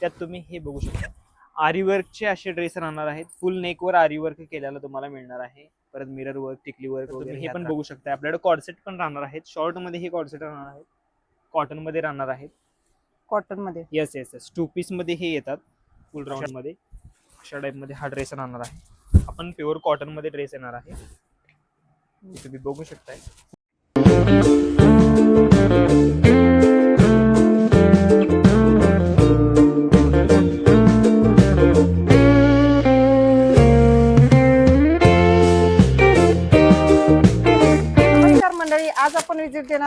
त्यात तुम्ही हे बघू शकता. आरी वर्कचे असे ड्रेस राहणार आहेत. फुल नेकवर आरी वर्क केलेला तुम्हाला मिळणार आहे. परत मिरर वर्क टिकली वर्क वगैरे हे पण बघू शकता. आपल्याकडे कॉर्सेट पण राहणार आहेत. शॉर्टमध्ये हे कॉर्सेट राहणार आहेत. कॉटनमध्ये राहणार आहेत. कॉटनमध्ये. येस येस येस टू पीसमध्ये हे येतात. फुल राऊंडमध्ये. अशा टाइपमध्ये हा ड्रेस राहणार आहे. आपण प्युअर कॉटनमध्ये ड्रेस येणार आहे. तुम्ही बघू शकताय.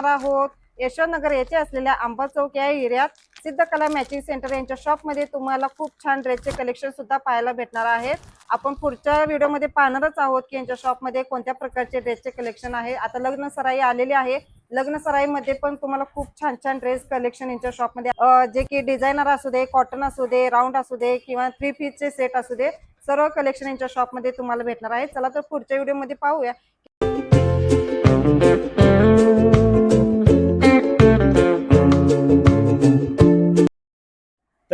आपण आहोत. यशवंतनगर येथे असलेल्या आंबा चौक या एरियात सिद्धकला मॅचिंग सेंटर यांच्या शॉपमध्ये तुम्हाला खूप छान ड्रेसचे कलेक्शन सुद्धा पाहायला भेटणार आहेत. आपण पुढच्या व्हिडिओमध्ये पाहणारच आहोत की यांच्या शॉपमध्ये कोणत्या प्रकारचे ड्रेसचे कलेक्शन आहे. आता लग्न सराई आलेली आहे. लग्न सराईमध्ये पण तुम्हाला खूप छान छान ड्रेस कलेक्शन यांच्या शॉपमध्ये जे की डिझायनर असू दे कॉटन असू दे राऊंड असू दे किंवा थ्री पीसचे सेट असू दे सर्व कलेक्शन यांच्या शॉपमध्ये तुम्हाला भेटणार आहे. चला तर पुढच्या व्हिडिओमध्ये पाहूया.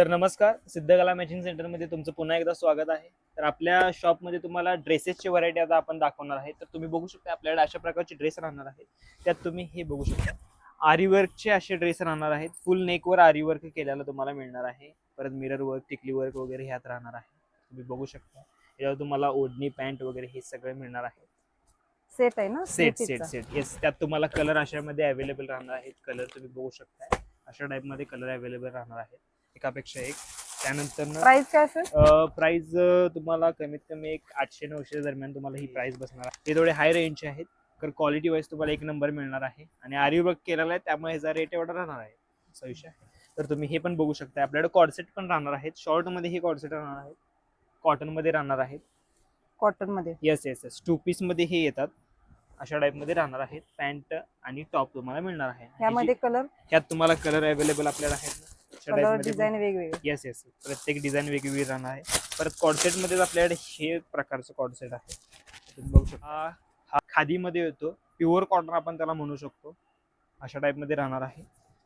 तर नमस्कार सिद्धकला मॅचिंग सेंटरमध्ये तुमचं पुन्हा एकदा स्वागत आहे. तर आपल्या शॉपमध्ये तुम्हाला ड्रेसेसची व्हरायटी आता आपण दाखवणार आहे. तर तुम्ही बघू शकता आपल्याकडे अशा प्रकारचे ड्रेस राहणार आहेत. त्यात तुम्ही हे बघू शकता. आरी वर्कचे असे ड्रेस राहणार आहेत. फुल नेकवर आरी वर्क केलेला तुम्हाला मिळणार आहे. परत मिरर वर्क टिकली वर्क वगैरे ह्यात राहणार आहे. तुम्ही बघू शकता. याच्यावर तुम्हाला ओढणी पॅन्ट वगैरे हे सगळे मिळणार आहे. सेट आहे ना? Set set. सेट येस त्यात तुम्हाला कलर अशामध्ये अवेलेबल राहणार आहेत. कलर तुम्ही बघू शकता. अशा टाइपमध्ये कलर अवेलेबल राहणार आहेत. एकापेक्षा एक त्यानंतर प्राइस काय असेल? प्राइस तुम्हाला कमीत कमी एक आठशे नऊशे दरम्यान तुम्हाला ही प्राइस बसणार आहे. ते थोडे हाय रेंजचे आहेत. तर क्वालिटी वाईज तुम्हाला एक नंबर मिळणार आहे. आणि आरी वर्क केलेला आहे त्यामुळे ह्याचा रेट एवढा राहणार आहे. असा विषय आहे. तर तुम्ही हे पण बघू शकता. आपल्याकडे कॉर्सेट पण राहणार आहेत. शॉर्टमध्ये हे कॉर्सेट राहणार आहेत. कॉटनमध्ये राहणार आहेत. कॉटनमध्ये. येस येस येस टू पीसमध्ये हे येतात. अशा टाइपमध्ये राहणार आहेत. पॅन्ट आणि टॉप तुम्हाला मिळणार आहे. यामध्ये कलर ह्यात तुम्हाला कलर अवेलेबल आपल्याला आहेत. कलर डिझाईन वेगवेगळे. येस येस प्रत्येक डिझाईन वेगवेगळी राहणार आहे. परत कॉडसेटमध्ये आपल्याकडे हे प्रकारचं कॉडसेट आहे. तुम्ही बघू शकता. हा- हा खादीमध्ये येतो. प्युअर कॉटन आपण त्याला म्हणू शकतो. अशा टाइपमध्ये राहणार आहे.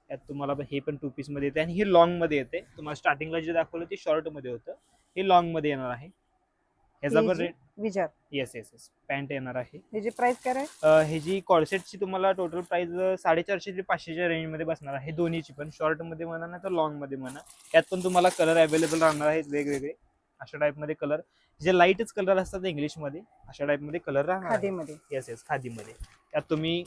यात तुम्हाला हे पण टू पीसमध्ये येते. आणि हे लॉंगमध्ये येते. तुम्हाला स्टार्टिंगला जे दाखवलं ते शॉर्टमध्ये होतं. हे लॉंगमध्ये येणार आहे. ह्याचा पण रेट विचार येस येस येस पॅन्ट येणार आहे. त्याची प्राइस काय आहे अ, हे जी कॉर्सेटची तुम्हाला टोटल प्राइस साडेचारशे ते पाचशेच्या रेंजमध्ये बसणार आहे. दोन्हीची पण. शॉर्टमध्ये म्हणा नाही तर लॉंगमध्ये म्हणा. यात पण तुम्हाला कलर अवेलेबल राहणार आहेत वेगवेगळे. अशा टाइपमध्ये कलर जे लाईटच कलर असतात इंग्लिशमध्ये अशा टाइपमध्ये कलर राहणार खादीमध्ये. Yes yes खादीमध्ये. त्यात तुम्ही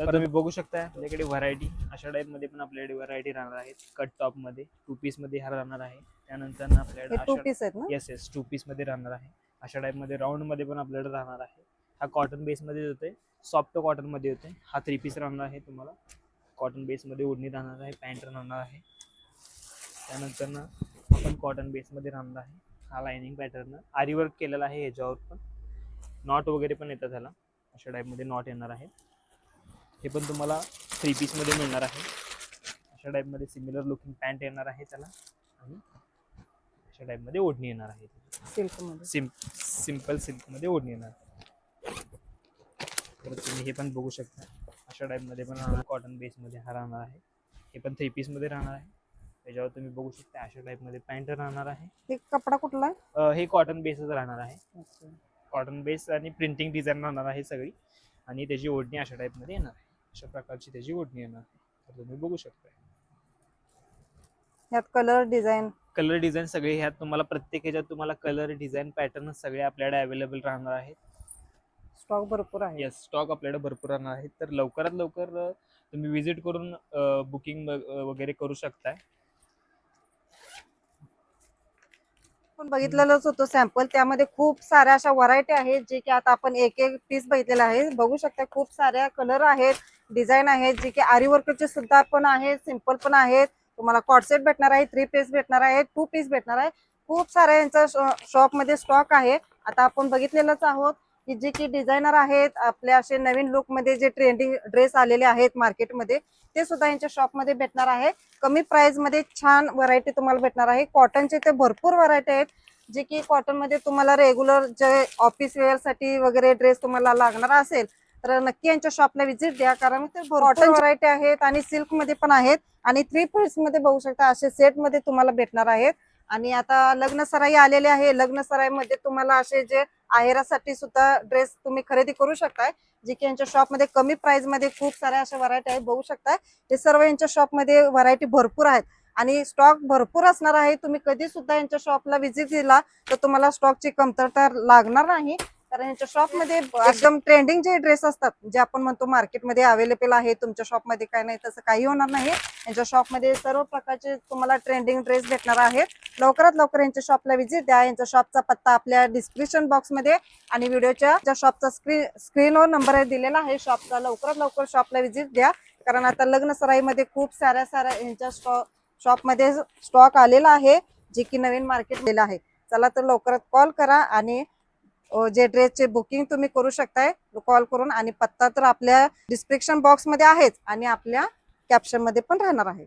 तर तुम्ही बघू शकता आपल्याकडे व्हरायटी अशा टाइपमध्ये पण आपल्याकडे व्हरायटी राहणार आहेत. कट टॉपमध्ये टू पीसमध्ये हा राहणार आहे. त्यानंतर ना आपल्याकडे टू अशा- पीस आहेत ना? येस येस टू पीसमध्ये राहणार आहे. अशा टाइपमध्ये राऊंडमध्ये पण आपल्याकडे राहणार आहे. हा कॉटन बेस मध्ये होते सॉफ्ट कॉटनमध्ये होते हा थ्री पीस राहणार आहे तुम्हाला. कॉटन बेस मध्ये ओढणी राहणार आहे पॅन्ट राहणार आहे. त्यानंतर ना आपण कॉटन बेस मध्ये राहणार आहे. हा लाइनिंग पॅटर्न आरी वर्क केलेला आहे ह्याच्यावर पण. नॉट वगैरे पण येतात ह्याला. अशा टाइपमध्ये नॉट येणार आहे. हे पण तुम्हाला थ्री पीसमध्ये मिळणार आहे. अशा टाइपमध्ये सिमिलर लुकिंग पॅन्ट येणार आहे त्याला. आणि अशा टाइपमध्ये ओढणी येणार आहे. सिल्कमध्ये. सिम सिंपल सिल्कमध्ये ओढणी येणार. तर तुम्ही हे पण बघू शकता. अशा टाईपमध्ये पण राहणार कॉटन बेसमध्ये हा राहणार आहे. हे पण थ्री पीसमध्ये राहणार आहे. त्याच्यावर तुम्ही बघू शकता अशा टाईपमध्ये पॅन्ट राहणार आहे. हे कपडा कुठला आहे? हे कॉटन बेसच राहणार आहे. कॉटन बेस आणि प्रिंटिंग डिझाईन राहणार आहे सगळी. आणि त्याची ओढणी अशा टाईपमध्ये येणार आहे. अशा प्रकारची त्याची ओढणी येणार तर तुम्ही बघू शकता यात कलर डिझाईन कलर डिझाईन सगळे ह्यात तुम्हाला प्रत्येक ह्याच्यात तुम्हाला कलर डिझाईन पॅटर्न सगळे आपल्याकडे अवेलेबल राहणार आहेत. स्टॉक भरपूर आहे. येस स्टॉक आपल्याकडे भरपूर राहणार आहे तर लवकरात लवकर तुम्ही विजिट करून बुकिंग वगैरे करू शकताय. आपण बघितलेलंच होतं सॅम्पल त्यामध्ये खूप साऱ्या अशा व्हरायटी आहेत जे की आता आपण एक एक पीस बघितलेला आहे. बघू शकता खूप साऱ्या कलर आहेत. डिझाईन आहेत जे की आरी वर्कचे सुद्धा पण आहेत सिंपल पण आहेत. तुम्हाला कॉटसेट भेटणार आहे थ्री पीस भेटणार आहे टू पीस भेटणार आहे. खूप साऱ्या यांचा शॉपमध्ये स्टॉक आहे. आता आपण बघितलेलंच आहोत की जे की डिझायनर आहेत आपले असे नवीन लुकमध्ये जे ट्रेंडिंग ड्रेस आलेले आहेत मार्केटमध्ये ते सुद्धा यांच्या शॉपमध्ये भेटणार आहे. कमी प्राइसमध्ये छान व्हरायटी तुम्हाला भेटणार आहे. कॉटनचे ते भरपूर व्हरायटी आहेत. जे की कॉटनमध्ये तुम्हाला रेग्युलर जे ऑफिस वेअरसाठी वगैरे ड्रेस तुम्हाला लागणार असेल तर नक्की यांच्या शॉपला व्हिजिट द्या कारण ते कॉटन व्हरायटी आहेत आणि सिल्कमध्ये पण आहेत. आणि थ्री पीसमध्ये बघू शकता असे सेटमध्ये तुम्हाला भेटणार आहेत. आणि आता लग्न सराई आलेले आहे. लग्न सराईमध्ये तुम्हाला असे जे आहेरासाठी सुद्धा ड्रेस तुम्ही खरेदी करू शकताय. जे की यांच्या शॉपमध्ये कमी प्राइसमध्ये खूप साऱ्या अशा व्हरायटी आहेत. बघू शकताय. हे सर्व यांच्या शॉपमध्ये व्हरायटी भरपूर आहेत. आणि स्टॉक भरपूर असणार आहे. तुम्ही कधी सुद्धा यांच्या शॉपला व्हिजिट दिला तर तुम्हाला स्टॉकची कमतरता लागणार नाही. कारण यांच्या शॉपमध्ये एकदम ट्रेंडिंग जे ड्रेस असतात जे आपण म्हणतो मार्केटमध्ये अवेलेबल आहे तुमच्या शॉपमध्ये काय नाही तसं काही होणार नाही. यांच्या शॉपमध्ये सर्व प्रकारचे तुम्हाला ट्रेंडिंग ड्रेस भेटणार आहेत. लवकरात लवकर यांच्या शॉपला व्हिजिट द्या. यांच्या शॉपचा पत्ता आपल्या डिस्क्रिप्शन बॉक्समध्ये आणि व्हिडिओच्या ज्या शॉपचा स्क्रीन स्क्रीनवर नंबर दिलेला आहे शॉपचा लवकरात लवकर शॉपला व्हिजिट द्या. कारण आता लग्न सराईमध्ये खूप साऱ्या साऱ्या यांच्या स्टॉ शॉपमध्ये स्टॉक आलेला आहे जे की नवीन मार्केट दिलेलं आहे. चला तर लवकरात कॉल करा आणि जे ड्रेसचे बुकिंग तुम्ही करू शकताय कॉल करून आणि पत्ता तर आपल्या डिस्क्रिप्शन बॉक्समध्ये आहेच आणि आपल्या कॅप्शनमध्ये पण राहणार आहे.